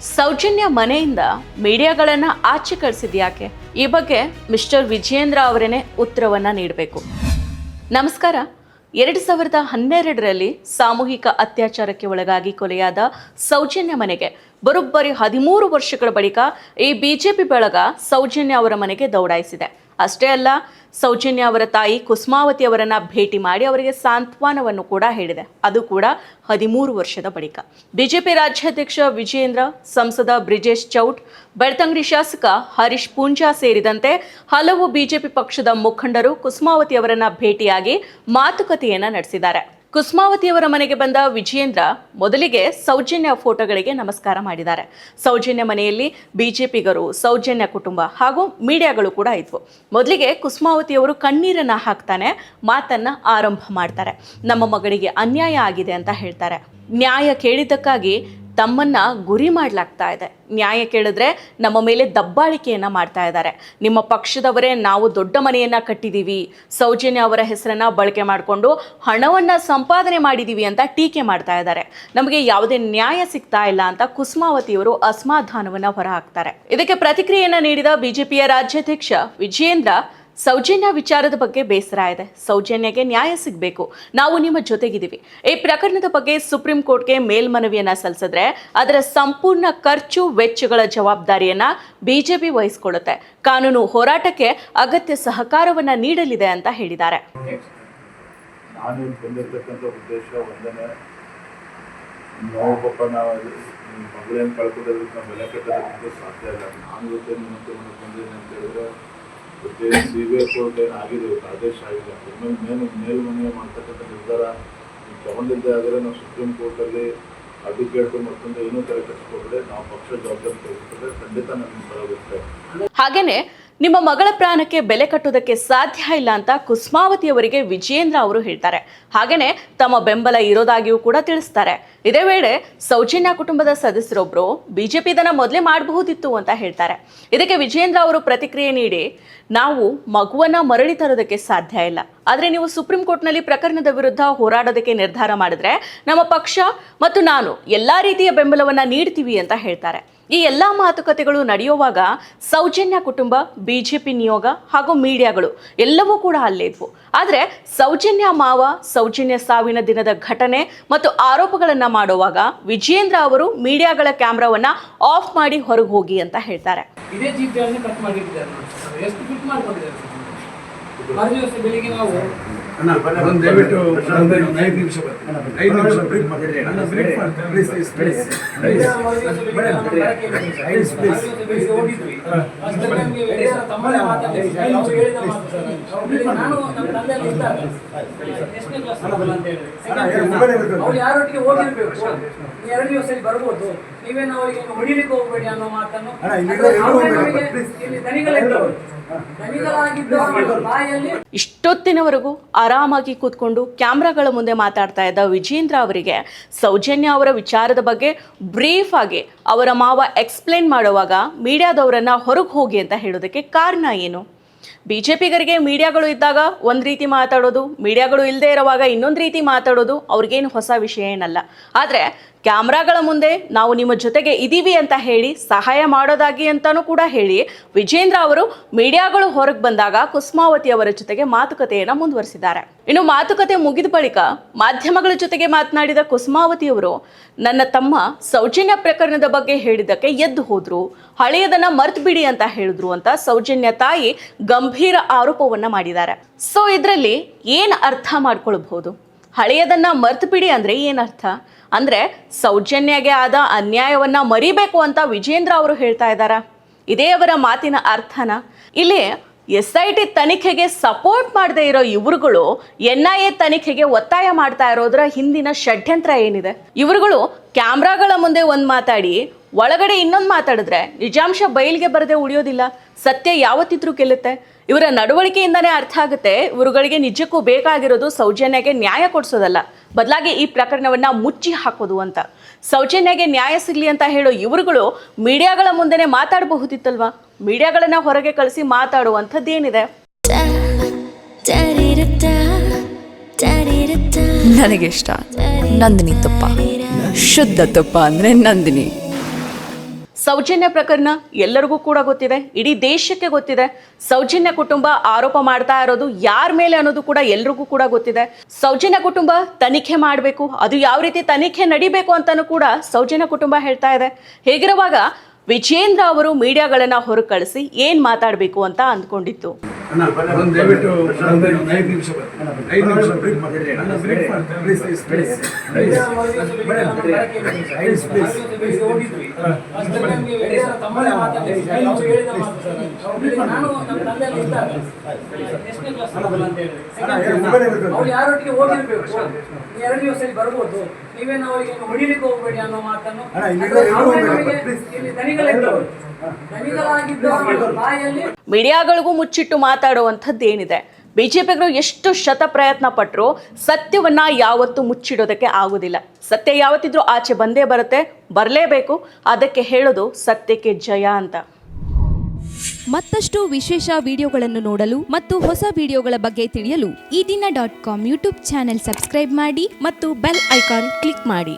ಸೌಜನ್ಯ ಮನೆಯಿಂದ ಮೀಡಿಯಾಗಳನ್ನ ಆಚೆ ಕಳಿಸಿದ್ಯಾಕೆ ಈ ಬಗ್ಗೆ ಮಿಸ್ಟರ್ ವಿಜಯೇಂದ್ರ ಅವರೇನೆ ಉತ್ತರವನ್ನ ನೀಡಬೇಕು. ನಮಸ್ಕಾರ. ಎರಡು ಸಾವಿರದ ಹನ್ನೆರಡರಲ್ಲಿ ಸಾಮೂಹಿಕ ಅತ್ಯಾಚಾರಕ್ಕೆ ಒಳಗಾಗಿ ಕೊಲೆಯಾದ ಸೌಜನ್ಯ ಮನೆಗೆ ಬರೋಬ್ಬರಿ ಹದಿಮೂರು ವರ್ಷಗಳ ಬಳಿಕ ಈ ಬಿಜೆಪಿ ಬಳಗ ಸೌಜನ್ಯ ಅವರ ಮನೆಗೆ ದೌಡಾಯಿಸಿದೆ. ಅಷ್ಟೇ ಅಲ್ಲ, ಸೌಜನ್ಯ ಅವರ ತಾಯಿ ಕುಸುಮಾವತಿ ಅವರನ್ನು ಭೇಟಿ ಮಾಡಿ ಅವರಿಗೆ ಸಾಂತ್ವನವನ್ನು ಕೂಡ ಹೇಳಿದೆ. ಅದು ಕೂಡ ಹದಿಮೂರು ವರ್ಷದ ಬಳಿಕ. ಬಿಜೆಪಿ ರಾಜ್ಯಾಧ್ಯಕ್ಷ ವಿಜಯೇಂದ್ರ, ಸಂಸದ ಬ್ರಿಜೇಶ್ ಚೌಟ್ ಬೆಳ್ತಂಗಡಿ ಶಾಸಕ ಹರೀಶ್ ಪೂಂಜಾ ಸೇರಿದಂತೆ ಹಲವು ಬಿಜೆಪಿ ಪಕ್ಷದ ಮುಖಂಡರು ಕುಸುಮಾವತಿ ಅವರನ್ನು ಭೇಟಿಯಾಗಿ ಮಾತುಕತೆಯನ್ನ ನಡೆಸಿದ್ದಾರೆ. ಕುಸುಮಾವತಿಯವರ ಮನೆಗೆ ಬಂದ ವಿಜಯೇಂದ್ರ ಮೊದಲಿಗೆ ಸೌಜನ್ಯ ಫೋಟೋಗಳಿಗೆ ನಮಸ್ಕಾರ ಮಾಡಿದ್ದಾರೆ. ಸೌಜನ್ಯ ಮನೆಯಲ್ಲಿ ಬಿಜೆಪಿಗರು, ಸೌಜನ್ಯ ಕುಟುಂಬ ಹಾಗೂ ಮೀಡಿಯಾಗಳು ಕೂಡ ಇದ್ವು. ಮೊದಲಿಗೆ ಕುಸುಮಾವತಿಯವರು ಕಣ್ಣೀರನ್ನು ಹಾಕ್ತಾನೆ ಮಾತನ್ನು ಆರಂಭ ಮಾಡ್ತಾರೆ. ನಮ್ಮ ಮಗಳಿಗೆ ಅನ್ಯಾಯ ಆಗಿದೆ ಅಂತ ಹೇಳ್ತಾರೆ. ನ್ಯಾಯ ಕೇಳಿದ್ದಕ್ಕಾಗಿ ತಮ್ಮನ್ನ ಗುರಿ ಮಾಡಲಾಗ್ತಾ ಇದೆ. ನ್ಯಾಯ ಕೇಳಿದ್ರೆ ನಮ್ಮ ಮೇಲೆ ದಬ್ಬಾಳಿಕೆಯನ್ನ ಮಾಡ್ತಾ ಇದ್ದಾರೆ. ನಿಮ್ಮ ಪಕ್ಷದವರೇ ನಾವು ದೊಡ್ಡ ಮನೆಯನ್ನು ಕಟ್ಟಿದೀವಿ. ಸೌಜನ್ಯ ಅವರ ಹೆಸರನ್ನ ಬಳಕೆ ಮಾಡಿಕೊಂಡು ಹಣವನ್ನ ಸಂಪಾದನೆ ಮಾಡಿದೀವಿ ಅಂತ ಟೀಕೆ ಮಾಡ್ತಾ ಇದ್ದಾರೆ. ನಮಗೆ ಯಾವುದೇ ನ್ಯಾಯ ಸಿಗ್ತಾ ಇಲ್ಲ ಅಂತ ಕುಸುಮಾವತಿಯವರು ಅಸಮಾಧಾನವನ್ನ ಹೊರಹಾಕ್ತಾರೆ. ಇದಕ್ಕೆ ಪ್ರತಿಕ್ರಿಯೆಯನ್ನು ನೀಡಿದ ಬಿಜೆಪಿಯ ರಾಜ್ಯಾಧ್ಯಕ್ಷ ವಿಜಯೇಂದ್ರ ಸೌಜನ್ಯ ವಿಚಾರದ ಬಗ್ಗೆ ಬೇಸರ ಇದೆ. ಸೌಜನ್ಯಗೆ ನ್ಯಾಯ ಸಿಗಬೇಕು. ನಾವು ನಿಮ್ಮ ಜೊತೆಗಿದ್ದೀವಿ. ಈ ಪ್ರಕರಣದ ಬಗ್ಗೆ ಸುಪ್ರೀಂ ಕೋರ್ಟ್ಗೆ ಮೇಲ್ಮನವಿಯನ್ನ ಸಲ್ಲಿಸಿದ್ರೆ ಅದರ ಸಂಪೂರ್ಣ ಖರ್ಚು ವೆಚ್ಚಗಳ ಜವಾಬ್ದಾರಿಯನ್ನ ಬಿಜೆಪಿ ವಹಿಸಿಕೊಳ್ಳುತ್ತೆ. ಕಾನೂನು ಹೋರಾಟಕ್ಕೆ ಅಗತ್ಯ ಸಹಕಾರವನ್ನ ನೀಡಲಿದೆ ಅಂತ ಹೇಳಿದ್ದಾರೆ. ಮಗಳೇನು ಬೆಲೆ ಕಟ್ಟೋದಕ್ಕೆ ಸಾಧ್ಯ ಇಲ್ಲ. ನಾನು ಮನೆಗೆ ಬಂದಿದ್ದೀನಿ ಅಂತ ಹೇಳಿದ್ರೆ ಇವತ್ತೇ ಸಿ ಬಿ ಐ ಕೋರ್ಟ್ ಏನು ಆಗಿದೆ ಆದೇಶ ಆಗಿದೆ. ಅದ್ರ ಮೇಲೆ ಮೇಲ್ಮನೆ ಮಾಡ್ತಕ್ಕಂಥ ನಿರ್ಧಾರ ತಗೊಂಡಿದ್ದೆ ಆದರೆ ನಾವು ಸುಪ್ರೀಂ ಕೋರ್ಟಲ್ಲಿ ಅದು ಕೇಳ್ಕೊಂಡು ಮತ್ತೊಂದು ಏನೂ ತಲೆ ಕಟ್ಟಿಸ್ಕೊಂಡ್ರೆ ನಾವು ಪಕ್ಷ ಜವಾಬ್ದಾರಿ ತೆಗೆದುಕೊಂಡ್ರೆ ಖಂಡಿತ ನನ್ನ ಬರೋಗುತ್ತೆ ಹಾಗೇನೆ ನಿಮ್ಮ ಮಗಳ ಪ್ರಾಣಕ್ಕೆ ಬೆಲೆ ಕಟ್ಟುವುದಕ್ಕೆ ಸಾಧ್ಯ ಇಲ್ಲ ಅಂತ ಕುಸ್ಮಾವತಿ ಅವರಿಗೆ ವಿಜಯೇಂದ್ರ ಅವರು ಹೇಳ್ತಾರೆ. ಹಾಗೇನೆ ತಮ್ಮ ಬೆಂಬಲ ಇರೋದಾಗಿಯೂ ಕೂಡ ತಿಳಿಸ್ತಾರೆ. ಇದೇ ವೇಳೆ ಸೌಜನ್ಯ ಕುಟುಂಬದ ಸದಸ್ಯರೊಬ್ಬರು ಬಿಜೆಪಿ ಇದನ್ನ ಮೊದಲೇ ಮಾಡಬಹುದಿತ್ತು ಅಂತ ಹೇಳ್ತಾರೆ. ಇದಕ್ಕೆ ವಿಜಯೇಂದ್ರ ಅವರು ಪ್ರತಿಕ್ರಿಯೆ ನೀಡಿ, ನಾವು ಮಗುವನ್ನ ಮರಳಿ ತರೋದಕ್ಕೆ ಸಾಧ್ಯ ಇಲ್ಲ. ಆದರೆ ನೀವು ಸುಪ್ರೀಂ ಕೋರ್ಟ್ನಲ್ಲಿ ಪ್ರಕರಣದ ವಿರುದ್ಧ ಹೋರಾಡೋದಕ್ಕೆ ನಿರ್ಧಾರ ಮಾಡಿದ್ರೆ ನಮ್ಮ ಪಕ್ಷ ಮತ್ತು ನಾನು ಎಲ್ಲ ರೀತಿಯ ಬೆಂಬಲವನ್ನ ನೀಡ್ತೀವಿ ಅಂತ ಹೇಳ್ತಾರೆ. ಈ ಎಲ್ಲ ಮಾತುಕತೆಗಳು ನಡೆಯುವಾಗ ಸೌಜನ್ಯ ಕುಟುಂಬ, ಬಿಜೆಪಿ ನಿಯೋಗ ಹಾಗೂ ಮೀಡಿಯಾಗಳು ಎಲ್ಲವೂ ಕೂಡ ಅಲ್ಲೇ ಇದ್ವು. ಆದರೆ ಸೌಜನ್ಯ ಮಾವ, ಸೌಜನ್ಯ ಸಾವಿನ ದಿನದ ಘಟನೆ ಮತ್ತು ಆರೋಪಗಳನ್ನು ಮಾಡುವಾಗ ವಿಜಯೇಂದ್ರ ಅವರು ಮೀಡಿಯಾಗಳ ಕ್ಯಾಮ್ರಾವನ್ನ ಆಫ್ ಮಾಡಿ ಹೊರಗೆ ಹೋಗಿ ಅಂತ ಹೇಳ್ತಾರೆ. ಬೆಳಿಗ್ಗೆ ನಾವು ಅಣ್ಣ ಒಂದು ದಯವಿಟ್ಟು ಒಂದು ಐದು ನಿಮಿಷ ಐದು ನಿಮಿಷ ಬ್ರೇಕ್ ಮಾಡಿ ಅಣ್ಣ ಪ್ಲೀಸ್ ಪ್ಲೀಸ್ ಪ್ಲೀಸ್ ಹೋಗಿದ್ವಿ ತಮ್ಮನೇ ನಾನು ನಮ್ಮ ತಂದೆಯಲ್ಲಿ ಇದ್ದಾಗ ಎಷ್ಟನೇ ಕ್ಲಾಸ್ ಅಂತ ಹೇಳಿದ್ರು ಅವ್ರು ಯಾರೊಟ್ಟಿಗೆ ಹೋಗಿರ್ಬೇಕು? ಎರಡು ದಿವಸ ಇಲ್ಲಿ ಬರ್ಬೋದು. ನೀವೇನು ಅವರಿಗೆ ಹೊಡಿಲಿಕ್ಕೆ ಹೋಗ್ಬೇಡಿ ಅನ್ನೋ ಮಾತನ್ನು. ಇಷ್ಟೊತ್ತಿನವರೆಗೂ ಆರಾಮಾಗಿ ಕೂತ್ಕೊಂಡು ಕ್ಯಾಮ್ರಾಗಳ ಮುಂದೆ ಮಾತಾಡ್ತಾ ಇದ್ದ ವಿಜೇಂದ್ರ ಅವರಿಗೆ ಸೌಜನ್ಯ ಅವರ ವಿಚಾರದ ಬಗ್ಗೆ ಬ್ರೀಫ್ ಆಗಿ ಅವರ ಮಾವ ಎಕ್ಸ್ಪ್ಲೇನ್ ಮಾಡುವಾಗ ಮೀಡಿಯಾದವರನ್ನ ಹೊರಗೆ ಹೋಗಿ ಅಂತ ಹೇಳೋದಕ್ಕೆ ಕಾರಣ ಏನು? ಬಿಜೆಪಿಗರಿಗೆ ಮೀಡಿಯಾಗಳು ಇದ್ದಾಗ ಒಂದು ರೀತಿ ಮಾತಾಡೋದು ಮೀಡಿಯಾಗಳು ಇಲ್ಲದೆ ಇರುವಾಗ ಇನ್ನೊಂದು ರೀತಿ ಮಾತಾಡೋದು ಅವ್ರಿಗೇನು ಹೊಸ ವಿಷಯ ಏನಲ್ಲ. ಆದರೆ ಕ್ಯಾಮ್ರಾಗಳ ಮುಂದೆ ನಾವು ನಿಮ್ಮ ಜೊತೆಗೆ ಇದ್ದೀವಿ ಅಂತ ಹೇಳಿ ಸಹಾಯ ಮಾಡೋದಾಗಿ ಅಂತಾನೂ ಕೂಡ ಹೇಳಿ. ವಿಜೇಂದ್ರ ಅವರು ಮೀಡಿಯಾಗಳು ಹೊರಗೆ ಬಂದಾಗ ಕುಸುಮಾವತಿ ಅವರ ಜೊತೆಗೆ ಮಾತುಕತೆಯನ್ನು ಮುಂದುವರಿಸಿದ್ದಾರೆ. ಇನ್ನು ಮಾತುಕತೆ ಮುಗಿದ ಬಳಿಕ ಮಾಧ್ಯಮಗಳ ಜೊತೆಗೆ ಮಾತನಾಡಿದ ಕುಸುಮಾವತಿ ಅವರು, ನನ್ನ ತಮ್ಮ ಸೌಜನ್ಯ ಪ್ರಕರಣದ ಬಗ್ಗೆ ಹೇಳಿದ್ದಕ್ಕೆ ಎದ್ದು ಹೋದ್ರು, ಹಳೆಯದನ್ನ ಮರ್ತು ಬಿಡಿ ಅಂತ ಹೇಳಿದ್ರು ಅಂತ ಸೌಜನ್ಯ ತಾಯಿ ಗಂಭೀರ ಆರೋಪವನ್ನ ಮಾಡಿದ್ದಾರೆ. ಸೊ ಇದರಲ್ಲಿ ಏನು ಅರ್ಥ ಮಾಡ್ಕೊಳ್ಬಹುದು? ಹಳೆಯದನ್ನ ಮರ್ತು ಬಿಡಿ ಅಂದ್ರೆ ಏನರ್ಥ? ಅಂದ್ರೆ ಸೌಜನ್ಯಗೆ ಆದ ಅನ್ಯಾಯವನ್ನ ಮರಿಬೇಕು ಅಂತ ವಿಜೇಂದ್ರ ಅವರು ಹೇಳ್ತಾ ಇದ್ದಾರಾ? ಇದೇ ಅವರ ಮಾತಿನ ಅರ್ಥನ. ಇಲ್ಲಿ ಎಸ್ ಐ ಟಿ ತನಿಖೆಗೆ ಸಪೋರ್ಟ್ ಮಾಡದೇ ಇರೋ ಇವರುಗಳು ಎನ್ ಐ ಎ ತನಿಖೆಗೆ ಒತ್ತಾಯ ಮಾಡ್ತಾ ಇರೋದ್ರ ಹಿಂದಿನ ಷಡ್ಯಂತ್ರ ಏನಿದೆ? ಇವರುಗಳು ಕ್ಯಾಮ್ರಾಗಳ ಮುಂದೆ ಒಂದು ಮಾತಾಡಿ ಒಳಗಡೆ ಇನ್ನೊಂದು ಮಾತಾಡಿದ್ರೆ ನಿಜಾಂಶ ಬಯಲಿಗೆ ಬರದೆ ಉಳಿಯೋದಿಲ್ಲ ಸತ್ಯ ಯಾವತ್ತಿದ್ರೂ ಗೆಲ್ಲುತ್ತೆ ಇವರ ನಡವಳಿಕೆಯಿಂದನೇ ಅರ್ಥ ಆಗುತ್ತೆ ಇವರುಗಳಿಗೆ ನಿಜಕ್ಕೂ ಬೇಕಾಗಿರೋದು ಸೌಜನ್ಯಗೆ ನ್ಯಾಯ ಕೊಡಿಸೋದಲ್ಲ. ಬದಲಾಗಿ ಈ ಪ್ರಕರಣವನ್ನ ಮುಚ್ಚಿ ಹಾಕೋದು ಅಂತ. ಸೌಜನ್ಯಗೆ ನ್ಯಾಯ ಸಿಗ್ಲಿ ಅಂತ ಹೇಳೋ ಇವರುಗಳು ಮೀಡಿಯಾಗಳ ಮುಂದೆನೆ ಮಾತಾಡಬಹುದಿತ್ತಲ್ವಾ? ಮೀಡಿಯಾಗಳನ್ನ ಹೊರಗೆ ಕಳಿಸಿ ಮಾತಾಡುವಂಥದ್ದೇನಿದೆ? ನನಗಿಷ್ಟ ನಂದಿನಿ ತುಪ್ಪ. ಶುದ್ಧ ತುಪ್ಪ ಅಂದರೆ ನಂದಿನಿ. ಸೌಜನ್ಯ ಪ್ರಕರಣ ಎಲ್ಲರಿಗೂ ಕೂಡ ಗೊತ್ತಿದೆ, ಇಡೀ ದೇಶಕ್ಕೆ ಗೊತ್ತಿದೆ. ಸೌಜನ್ಯ ಕುಟುಂಬ ಆರೋಪ ಮಾಡ್ತಾ ಇರೋದು ಯಾರ ಮೇಲೆ ಅನ್ನೋದು ಕೂಡ ಎಲ್ರಿಗೂ ಕೂಡ ಗೊತ್ತಿದೆ. ಸೌಜನ್ಯ ಕುಟುಂಬ ತನಿಖೆ ಮಾಡಬೇಕು, ಅದು ಯಾವ ರೀತಿ ತನಿಖೆ ನಡಿಬೇಕು ಅಂತಾನೂ ಕೂಡ ಸೌಜನ್ಯ ಕುಟುಂಬ ಹೇಳ್ತಾ ಇದೆ. ಹೇಗಿರುವಾಗ ವಿಜೇಂದ್ರ ಅವರು ಮೀಡಿಯಾಗಳನ್ನ ಹೊರಕಳಿಸಿ ಏನು ಮಾತಾಡಬೇಕು ಅಂತ ಅಂದ್ಕೊಂಡಿತ್ತು. ಅಣ್ಣ ಒಂದು ದಯವಿಟ್ಟು ಒಂದು ಐದು ನಿಮಿಷ ಬರ್ತೀನಿ ಐದು ನಿಮಿಷ ಬ್ರೇಕ್ ಮಾಡ್ತೀನಿ. Please please. ಪ್ಲೀಸ್ ಯಾರೊಟ್ಟಿಗೆ ಎರಡು ದಿವಸದಲ್ಲಿ ಬರ್ಬೋದು ನೀವೇನು ಅವರಿಗೆ ಹೊಡಿಲಿಕ್ಕೆ ಹೋಗ್ಬೇಡಿ ಅನ್ನೋ ಮಾತನ್ನು. ಅಣ್ಣ, ಇಲ್ಲಿ ಮೀಡಿಯಾಗಳಿಗೂ ಮುಚ್ಚಿಟ್ಟು ಮಾತಾಡುವಂಥದ್ದು ಏನಿದೆ ಬಿಜೆಪಿಗರು ಎಷ್ಟು ಶತ ಪ್ರಯತ್ನ ಪಟ್ಟರು ಸತ್ಯವನ್ನ ಯಾವತ್ತೂ ಮುಚ್ಚಿಡೋದಕ್ಕೆ ಆಗೋದಿಲ್ಲ. ಸತ್ಯ ಯಾವತ್ತಿದ್ರೂ ಆಚೆ ಬಂದೇ ಬರುತ್ತೆ ಬರಲೇಬೇಕು. ಅದಕ್ಕೆ ಹೇಳೋದು ಸತ್ಯಕ್ಕೆ ಜಯ ಅಂತ. ಮತ್ತಷ್ಟು ವಿಶೇಷ ವಿಡಿಯೋಗಳನ್ನು ನೋಡಲು ಮತ್ತು ಹೊಸ ವಿಡಿಯೋಗಳ ಬಗ್ಗೆ ತಿಳಿಯಲು ಈ ದಿನ dot com YouTube channel subscribe ಮಾಡಿ ಮತ್ತು ಬೆಲ್ ಐಕಾನ್ ಕ್ಲಿಕ್ ಮಾಡಿ.